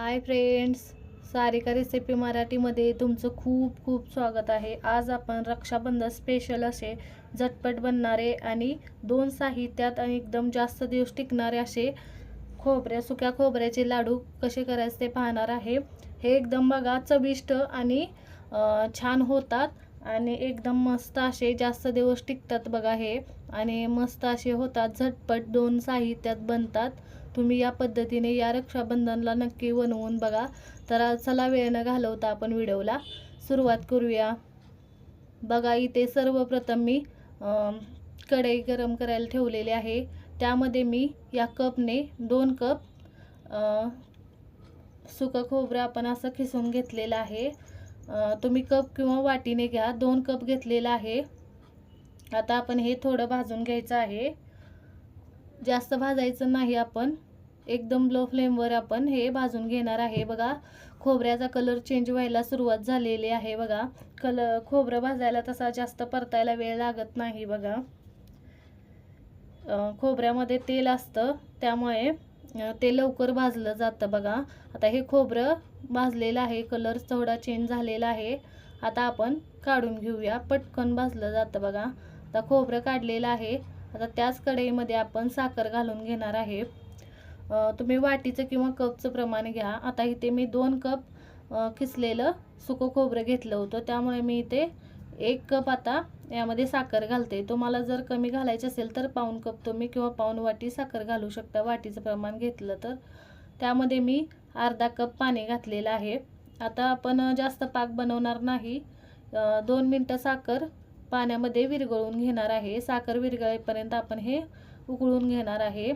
Hi friends Sarika recipe मराठीमध्ये तुमचं खूप खूप स्वागत आहे. आज आपण रक्षाबंधन स्पेशल असे झटपट बनणारे आणि दोन साहित्यात आणि एकदम जास्त दिवस टिकणारे असे खोबऱ्या सुक्या खोबऱ्याचे लाडू कसे करायचे ते पाहणार आहे. हे एकदम बघा चविष्ट आणि छान होतात आणि एकदम मस्त असे जास्त दिवस टिकतात बघा हे. आणि मस्त असे होतात झटपट दोन साहित्यात बनतात. तुम्ही या पद्धतीने या रक्षाबंधनला नक्की बनवून बघा. तर चला वेळ न घालवता आपण व्हिडिओला. सुरुवात करूया. बघा इथे सर्वप्रथम मी कढई गरम करायला ठेवलेली आहे. त्यामध्ये मी या कपने दोन कप सुकं खोबरं आपण असं खिसून घेतलेलं आहे. तुम्ही कप किंवा वाटीने घ्या. दोन कप घेतलेलं आहे. आता आपण हे थोडं भाजून घ्यायचं आहे. जास्त भाजायचं नाही आपण. एकदम लो फ्लेमवर आपण हे भाजून घेणार आहे. बघा खोबऱ्याचा कलर चेंज व्हायला सुरुवात झालेली आहे बघा. कल खोबरं भाजायला तसा जास्त परतायला वेळ लागत नाही बघा. खोबऱ्यामध्ये तेल असतं त्यामुळे ते लवकर भाजलं जातं बघा. आता हे खोबरं भाजलेलं आहे कलर थोडा चेंज झालेला आहे. आता आपण काढून घेऊया पटकन भाजलं जातं बघा. आता खोबरं काढलेलं आहे. आता त्याच कढईमध्ये आपण साखर घालून घेणार आहे. तुम्ही वाटीचं किंवा कपचं प्रमाण घ्या. आता इथे मी दोन कप किसलेलं सुकं खोबरं घेतलं होतं. त्यामुळे मी इथे एक कप आता यामध्ये साखर घालते. तुम्हाला जर कमी घालायचं असेल तर पाऊन कप तुम्ही किंवा पाऊन वाटी साखर घालू शकता. वाटीचं प्रमाण घेतलं तर. त्यामध्ये मी अर्धा कप पाणी घातलेलं आहे. आता आपण जास्त पाक बनवणार नाही. दोन मिनटं साखर पाण्यामध्ये विरघळून घेणार आहे. साखर विरघळेपर्यंत आपण हे उकळून घेणार आहे.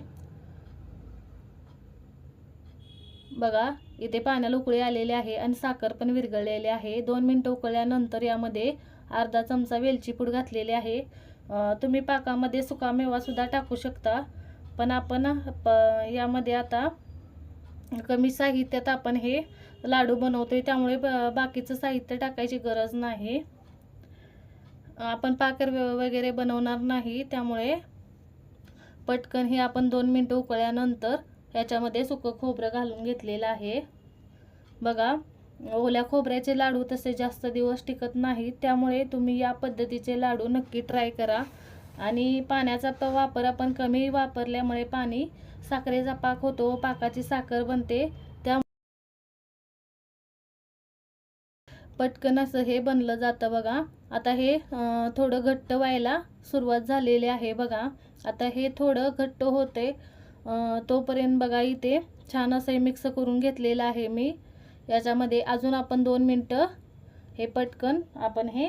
बघा इथे पाण्याला उकळी आलेली आहे आणि साखर पण विरघळलेली आहे. दोन मिनटं उकळल्यानंतर यामध्ये अर्धा चमचा वेलची पूड घातलेली आहे. तुम्ही पाकामध्ये सुकामेवासुद्धा टाकू शकता. पण आपण प यामध्ये आता कमी साहित्यात आपण हे लाडू बनवतोय. त्यामुळे ब- बाकीचं साहित्य टाकायची गरज नाही. आपण पाकर वगैरे बनवणार नाही त्यामुळे पटकन हे आपण दोन मिनटं उकळल्यानंतर याच्यामध्ये सुकं खोबरं घालून घेतलेलं आहे. बघा ओल्या खोबऱ्याचे लाडू तसे जास्त दिवस टिकत नाहीत त्यामुळे तुम्ही या पद्धतीचे लाडू नक्की ट्राय करा. आणि पाण्याचा प वापर आपण कमी वापरल्यामुळे पाणी साखरेचा पाक होतो पाकाची साखर बनते. पटकन असं हे बनलं जातं बघा. आता हे थोडं घट्ट व्हायला सुरुवात झालेली आहे बघा. आता हे थोडं घट्ट होते. तोपर्यंत बघा इथे छान असं हे मिक्स करून घेतलेलं आहे मी. याच्यामध्ये अजून आपण दोन मिनटं हे पटकन आपण हे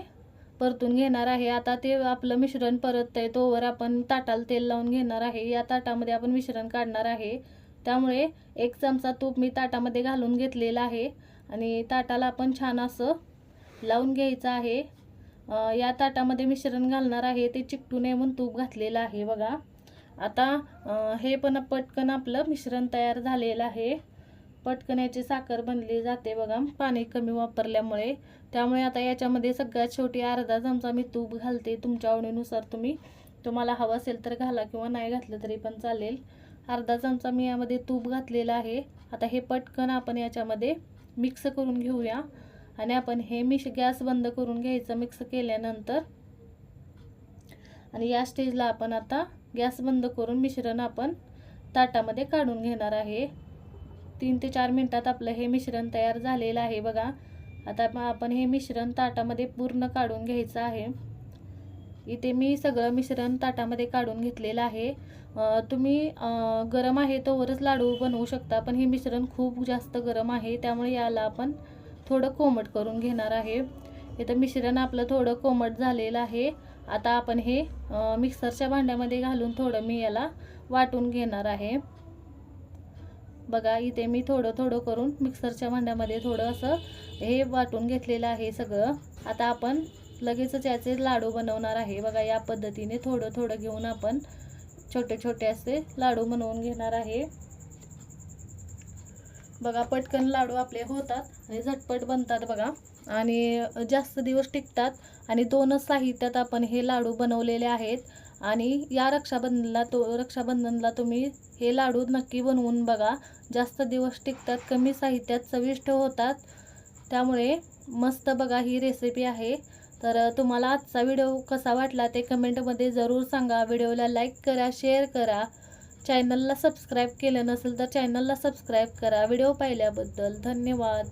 परतून घेणार आहे. आता ते आपलं मिश्रण परत आहे तोवर आपण ताटाला तेल लावून घेणार आहे. या ताटामध्ये आपण मिश्रण काढणार आहे. त्यामुळे एक चमचा तूप मी ताटामध्ये घालून घेतलेला आहे. आणि ताटाला आपण छान असं लावून घ्यायचं आहे. या ताटामध्ये मिश्रण घालणार आहे. ते चिकटू नये म्हणून तूप घातलेलं आहे बघा. आता हे पण पटकन आपलं मिश्रण तयार झालेलं आहे. पटकन याची साखर बनली जाते बघा. पाणी कमी वापरल्यामुळे. त्यामुळे आता याच्यामध्ये सगळ्यात शेवटी अर्धा चमचा मी तूप घालते. तुमच्या आवडीनुसार तुम्ही तुम्हाला हवं असेल तर घाला किंवा नाही घातलं तरी पण चालेल. अर्धा चमचा मी यामध्ये तूप घातलेलं आहे. आता हे पटकन आपण याच्यामध्ये मिक्स करून घेऊया. आणि आपण हे मिश गॅस बंद करून घ्यायचं मिक्स केल्यानंतर आणि या स्टेजला आपण आता गॅस बंद करून मिश्रण आपण ताटामध्ये काढून घेणार आहे. तीन ते चार मिनटात आपलं हे मिश्रण तयार झालेलं आहे बघा. आता आपण हे मिश्रण ताटामध्ये पूर्ण काढून घ्यायचं आहे. इथे मी सगळं मिश्रण ताटामध्ये काढून घेतलेलं आहे. तुम्ही गरम आहे तोवरच लाडू बनवू शकता पण हे मिश्रण खूप जास्त गरम आहे त्यामुळे याला आपण थोडं कोमट करून घेणार आहे. इथं मिश्रण आपलं थोडं कोमट झालेलं आहे. आता आपण हे मिक्सरच्या भांड्यामध्ये घालून थोडं मी याला वाटून घेणार आहे. बघा इथे मी थोडं थोडं करून मिक्सरच्या भांड्यामध्ये थोडं असं हे वाटून घेतलेलं आहे सगळं. आता आपण लगेचच याचे लाडू बनवणार आहे. बघा या पद्धतीने थोडं थोडं घेऊन आपण छोटे छोटे असे लाडू बनवून घेणार आहे. बघा पटकन लाडू आपले होतात आणि झटपट बनतात बघा. आणि जास्त दिवस टिकतात आणि दोनच साहित्यात आपण हे लाडू बनवलेले आहेत. आणि या रक्षाबंधनला तो रक्षाबंधनला तुम्ही हे लाडू नक्की बनवून बघा. जास्त दिवस टिकतात कमी साहित्यात चविष्ट होतात. त्यामुळे मस्त बघा ही रेसिपी आहे. तर तुम्हाला आजचा व्हिडिओ कसा वाटला ते कमेंटमध्ये जरूर सांगा. व्हिडिओला लाईक करा शेअर करा. चॅनलला सबस्क्राईब केलं नसेल तर चॅनलला सबस्क्राईब करा. व्हिडिओ पाहिल्याबद्दल धन्यवाद.